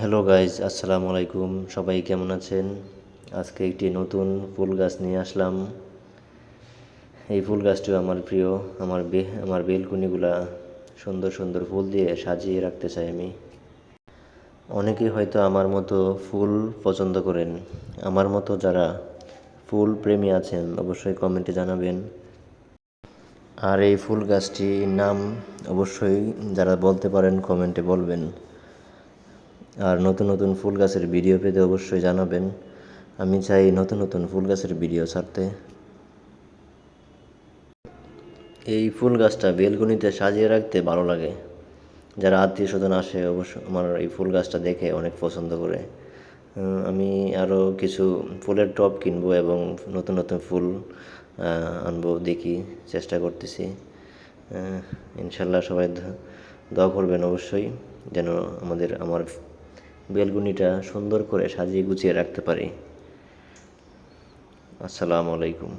Hello guys আসসালামু আলাইকুম সবাই কেমন আছেন? আজকে একটি নতুন ফুল গাছ নিয়ে আসলাম। এই ফুল গাছটিও আমার প্রিয়। আমার বে, আমার বেলকুনিগুলা সুন্দর সুন্দর ফুল দিয়ে সাজিয়ে রাখতে চাই আমি। অনেকেই হয়তো আমার মতো ফুল পছন্দ করেন। আমার মতো যারা ফুল প্রেমী আছেন, অবশ্যই কমেন্টে জানাবেন। আর এই ফুল গাছটির নাম অবশ্যই যারা বলতে পারেন, কমেন্টে বলবেন। আর নতুন নতুন ফুল গাছের ভিডিও পেতে অবশ্যই জানাবেন। আমি চাই নতুন নতুন ফুল গাছের ভিডিও ছাড়তে। এই ফুল গাছটা বেলকুনিতে সাজিয়ে রাখতে ভালো লাগে। যারা আত্মীয় স্বজন আসে, অবশ্য আমার এই ফুল গাছটা দেখে অনেক পছন্দ করে। আমি আরও কিছু ফুলের টব কিনবো এবং নতুন নতুন ফুল আনব দেখি, চেষ্টা করতেছি। ইনশাল্লাহ সবাই দোয়া করবেন অবশ্যই, যেন আমাদের, আমার বেলগুনিটা সুন্দর করে সাজিয়ে গুছিয়ে রাখতে পারি। আসসালামু আলাইকুম।